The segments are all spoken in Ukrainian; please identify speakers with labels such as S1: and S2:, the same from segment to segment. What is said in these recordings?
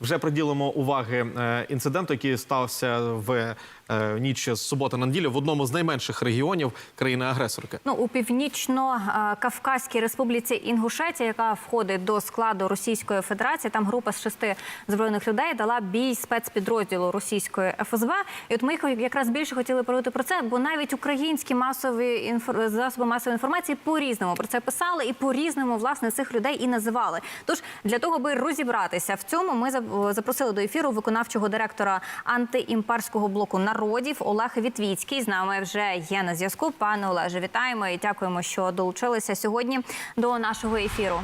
S1: Вже приділимо уваги е, інциденту, який стався в е, ніч з суботи на неділю в одному з найменших регіонів країни-агресорки.
S2: Ну, у північно-кавказькій республіці Інгушетія, яка входить до складу Російської Федерації, там група з шести збройних людей дала бій спецпідрозділу російської ФСБ. І от ми якраз більше хотіли поговорити про це, бо навіть українські масові інфор... засоби масової інформації по-різному про це писали і по-різному власне цих людей і називали. Тож для того, аби розібратися в цьому, ми за- запросили до ефіру виконавчого директора антиімперського блоку народів Олег Вітвіцький. З нами вже є на зв'язку. Пане Олеже, вітаємо і дякуємо, що долучилися сьогодні до нашого ефіру.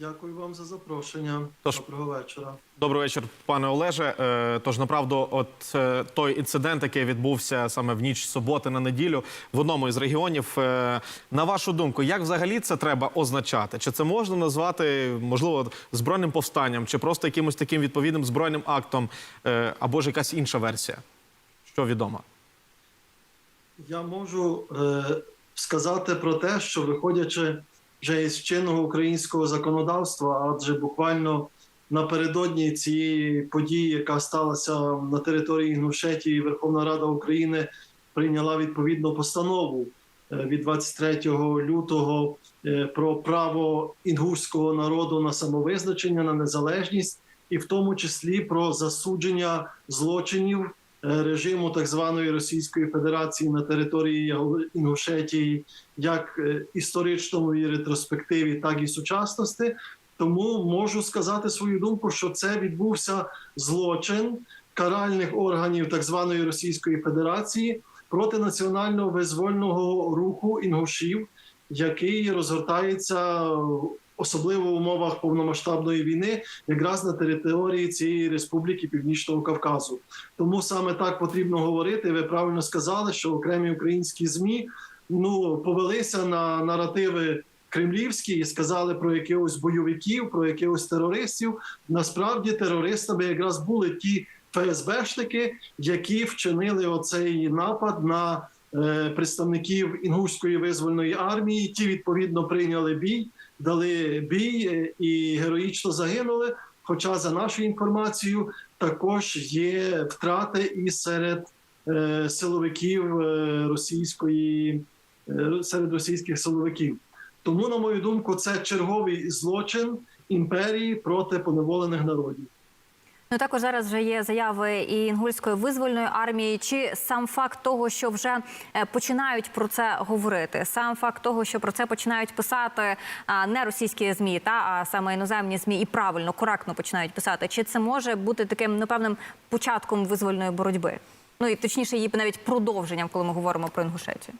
S3: Дякую вам за запрошення.
S1: Тож-
S3: Доброго вечора.
S1: Добрий вечір, пане Олеже. Е, Тож направду, от е, той інцидент, який відбувся саме в ніч суботи на неділю в одному із регіонів. е, На вашу думку, як взагалі це треба означати? Чи це можна назвати можливо збройним повстанням, чи просто якимось таким відповідним збройним актом, або ж якась інша версія? Що відомо?
S3: Я можу е, сказати про те, що виходячи вже із чинного українського законодавства, адже буквально напередодні цієї події, яка сталася на території Інгушетії, Верховна Рада України прийняла відповідну постанову е, від 23 лютого е, про право інгушського народу на самовизначення, на незалежність, і в тому числі про засудження злочинів режиму так званої Російської Федерації на території Інгушетії, як е, історичному ретроспективі, так і сучасності. Тому можу сказати свою думку, що це відбувся злочин каральних органів так званої Російської Федерації проти національного визвольного руху інгушів, який розгортається особливо в умовах повномасштабної війни, якраз на території цієї республіки Північного Кавказу. Тому саме так потрібно говорити. Ви правильно сказали, що окремі українські змі ну повелися на наративи. Кремлівські і сказали про якихось бойовиків, про якихось терористів. Насправді терористами якраз були ті ФСБшники, які вчинили оцей напад на е, представників інгушської визвольної армії. Ті відповідно прийняли бій, дали бій е, і героїчно загинули. Хоча, за нашою інформацією, також є втрати і серед е, силовиків е, російської серед російських силовиків. Тому, на мою думку, це черговий злочин імперії проти поневолених народів.
S2: Ну також зараз вже є заяви і інгульської визвольної армії. Чи сам факт того, що вже е, починають про це говорити, сам факт того, що про це починають писати не російські змі, та а саме іноземні змі, і правильно коректно починають писати, чи це може бути таким напевним початком визвольної боротьби? Ну і точніше, її навіть продовженням, коли ми говоримо про Інгушетію.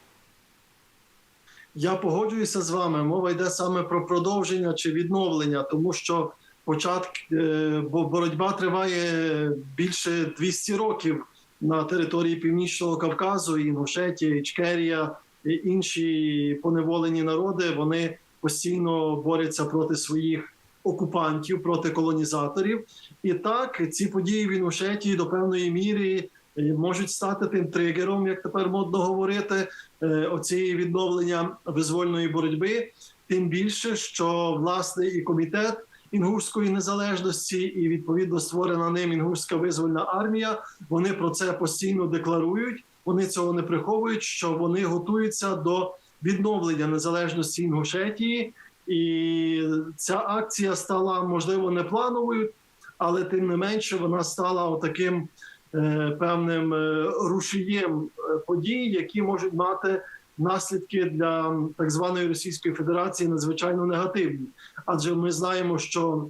S3: Я погоджуюся з вами. Мова йде саме про продовження чи відновлення, тому що початк, е, бо боротьба триває більше 200 років на території Північного Кавказу, Інгушетія, Ічкерія, і інші поневолені народи. Вони постійно борються проти своїх окупантів, проти колонізаторів. І так ці події в Інгушетії до певної міри е, можуть стати тим тригером, як тепер модно говорити, е, оцієї відновлення визвольної боротьби. Тим більше, що власне і комітет інгушської незалежності, і відповідно створена ним інгушська визвольна армія. Вони про це постійно декларують. Вони цього не приховують, що вони готуються до відновлення незалежності Інгушетії, і ця акція стала можливо не плановою, але тим не менше вона стала таким е, певним е, рушієм е, подій, які можуть мати наслідки для так званої Російської Федерації надзвичайно негативні. Адже ми знаємо, що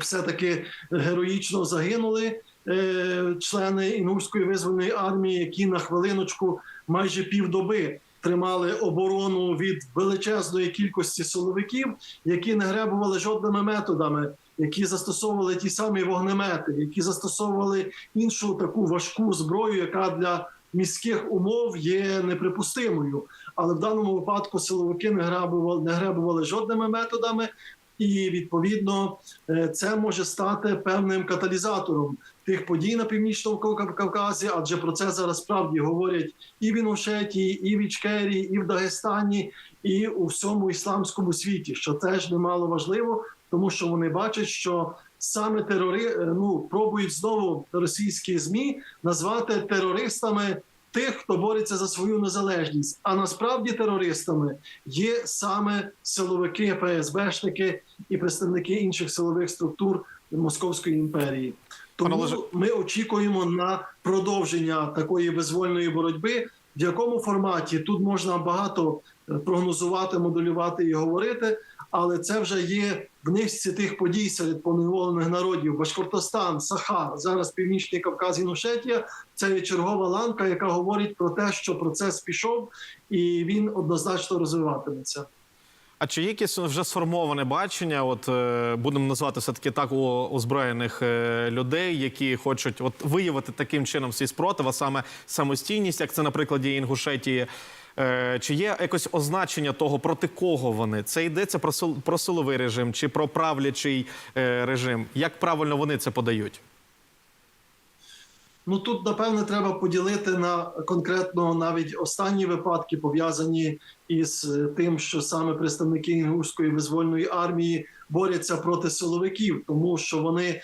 S3: все-таки героїчно загинули е, члени інгушської визвольної армії, які на хвилиночку майже півдоби тримали оборону від величезної кількості силовиків, які не гребували жодними методами, які застосовували ті самі вогнемети, які застосовували іншу таку важку зброю, яка для міських умов є неприпустимою. Але в даному випадку силовики не грабували, не гребували жодними методами, і відповідно е, це може стати певним каталізатором тих подій на північному Кавказі, адже про це зараз справді говорять і в Інгушетії, і в Ічкерії, і в Дагестані, і у всьому ісламському світі, що теж немало важливо, тому що вони бачать, що саме терори ну пробують знову російські змі назвати терористами тих, хто бореться за свою незалежність. А насправді терористами є саме силовики, ФСБшники і представники інших силових структур Московської імперії. Тому ми очікуємо на продовження такої визвольної боротьби. В якому форматі тут можна багато е, прогнозувати, моделювати і говорити, але це вже є в низці тих подій серед поневолених народів: Башкортостан, Саха, зараз Північний Кавказ, Інгушетія. Це є чергова ланка, яка говорить про те, що процес пішов і він однозначно розвиватиметься.
S1: А чи є якесь вже сформоване бачення? От е, будемо назвати все таки так у озброєних е, людей, які хочуть от виявити таким чином свій спротив, а саме самостійність, як це на прикладі Інгушетії. Е, Чи є якось означення того, проти кого вони? Це йдеться про сил- про силовий режим чи про правлячий е, режим? Як правильно вони це подають?
S3: Ну тут напевне треба поділити на конкретно навіть останні випадки, пов'язані із е, тим, що саме представники інгушської визвольної армії борються проти силовиків, тому що вони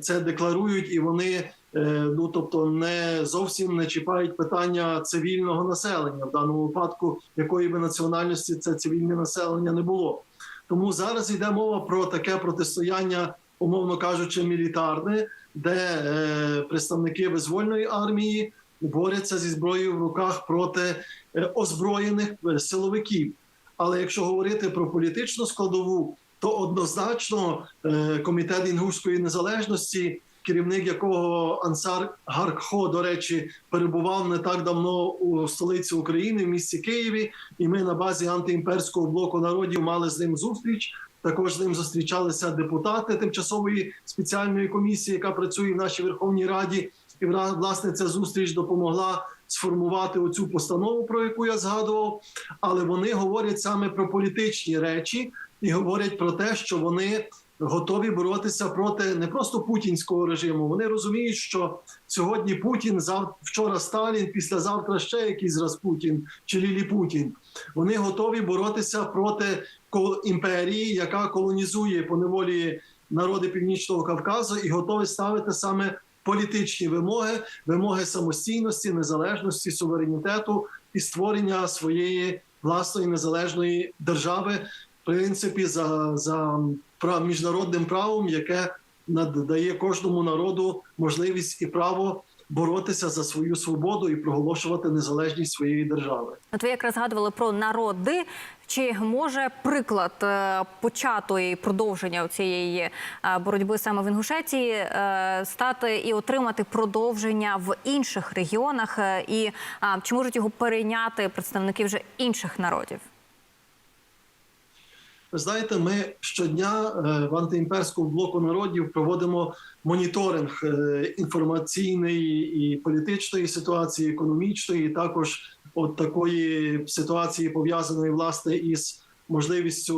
S3: це декларують і вони ну тобто не зовсім не чіпають питання цивільного населення в даному випадку, якої би національності це цивільне населення не було. Тому зараз йде мова про таке протистояння, умовно кажучи, мілітарне, де е, представники визвольної армії борються зі зброєю в руках проти е, озброєних е, силовиків. Але якщо говорити про політичну складову, то однозначно е, комітет інгушської незалежності, керівник якого Ансар Гаркхо, до речі, перебував не так давно у столиці України в місті Києві, і ми на базі антиімперського блоку народів мали з ним зустріч. Також з ним зустрічалися депутати тимчасової спеціальної комісії, яка працює в нашій Верховній Раді. І власне ця зустріч допомогла сформувати оцю постанову, про яку я згадував. Але вони говорять саме про політичні речі і говорять про те, що вони готові боротися проти не просто путінського режиму. Вони розуміють, що сьогодні Путін, зав... вчора Сталін, післязавтра ще якийсь раз Путін чи Лілі Путін. Вони готові боротися проти імперії, яка колонізує поневолі народи Північного Кавказу, і готові ставити саме політичні вимоги, вимоги самостійності, незалежності, суверенітету і створення своєї власної незалежної держави, принципі, за, за міжнародним правом, яке надає кожному народу можливість і право боротися за свою свободу і проголошувати незалежність своєї держави.
S2: От ви якраз згадували про народи. Чи може приклад е, почату і продовження цієї е, боротьби саме в Інгушетії е, стати і отримати продовження в інших регіонах? І чи можуть його перейняти представники вже інших народів?
S3: Ви знаєте, ми щодня е, в антиімперському блоку народів проводимо моніторинг е, інформаційної і політичної ситуації, економічної, і також от такої ситуації пов'язаної власне із можливістю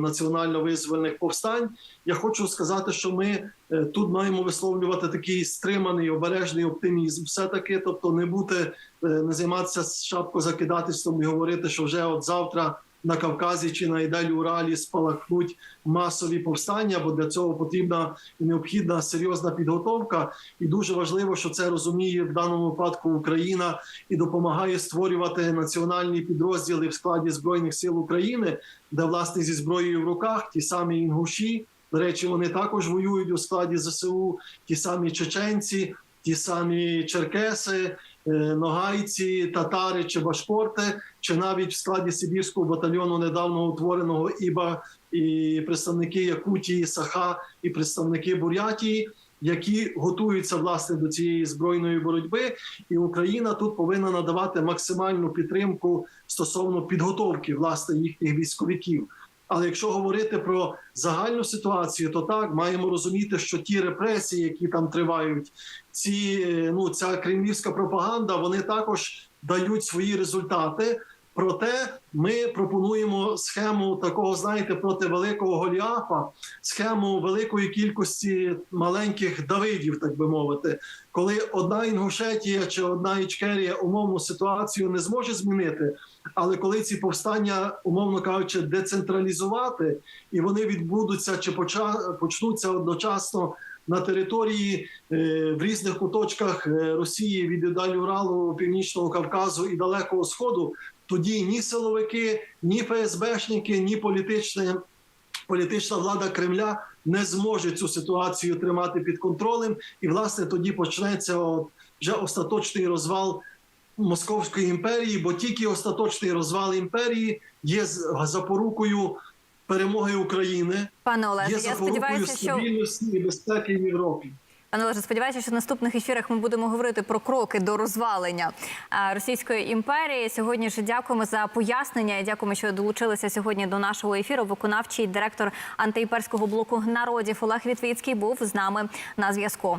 S3: національно-визвольних повстань. Я хочу сказати, що ми е, тут маємо висловлювати такий стриманий обережний оптимізм, все таки, тобто не бути не займатися шапкозакидательством і говорити, що вже от завтра на Кавказі чи на Іделі Уралі спалахнуть масові повстання, бо для цього потрібна і необхідна серйозна підготовка. І дуже важливо, що це розуміє в даному випадку Україна і допомагає створювати національні підрозділи в складі збройних сил України, де власне зі зброєю в руках ті самі інгуші. До речі, вони також воюють у складі ЗСУ, ті самі чеченці, ті самі черкеси, ногайці, татари чи башкорти, чи навіть в складі Сибірського батальйону недавно утвореного ІБА і представники Якутії, Саха і представники Бурятії, які готуються власне до цієї збройної боротьби, і Україна тут повинна надавати максимальну підтримку стосовно підготовки власне їхніх військовиків. Але якщо говорити про загальну ситуацію, то так маємо розуміти, що ті репресії, які там тривають, ці ну ця кремлівська пропаганда, вони також дають свої результати. Проте ми пропонуємо схему такого, знаєте, проти великого Голіафа, схему великої кількості маленьких Давидів, так би мовити, коли одна Інгушетія чи одна Ічкерія умовну ситуацію не зможе змінити, але коли ці повстання, умовно кажучи, децентралізувати, і вони відбудуться чи почнуться одночасно на території е, в різних куточках е, Росії від далі Уралу, Північного Кавказу і Далекого Сходу, тоді ні силовики, ні ФСБшники, ні політичне, політична влада Кремля не зможе цю ситуацію тримати під контролем, і власне тоді почнеться вже остаточний розвал Московської імперії, бо тільки остаточний розвал імперії є запорукою перемоги України,
S2: Пане Олеже,
S3: є
S2: я сподіваюся, що
S3: і безпеки в Європі.
S2: Пане Олеже, сподіваюся, що в наступних ефірах ми будемо говорити про кроки до розвалення Російської імперії. Сьогодні ж дякуємо за пояснення. і Дякуємо, що долучилися сьогодні до нашого ефіру. Виконавчий директор антиімперського блоку народів Олег Вітвіцький був з нами на зв'язку.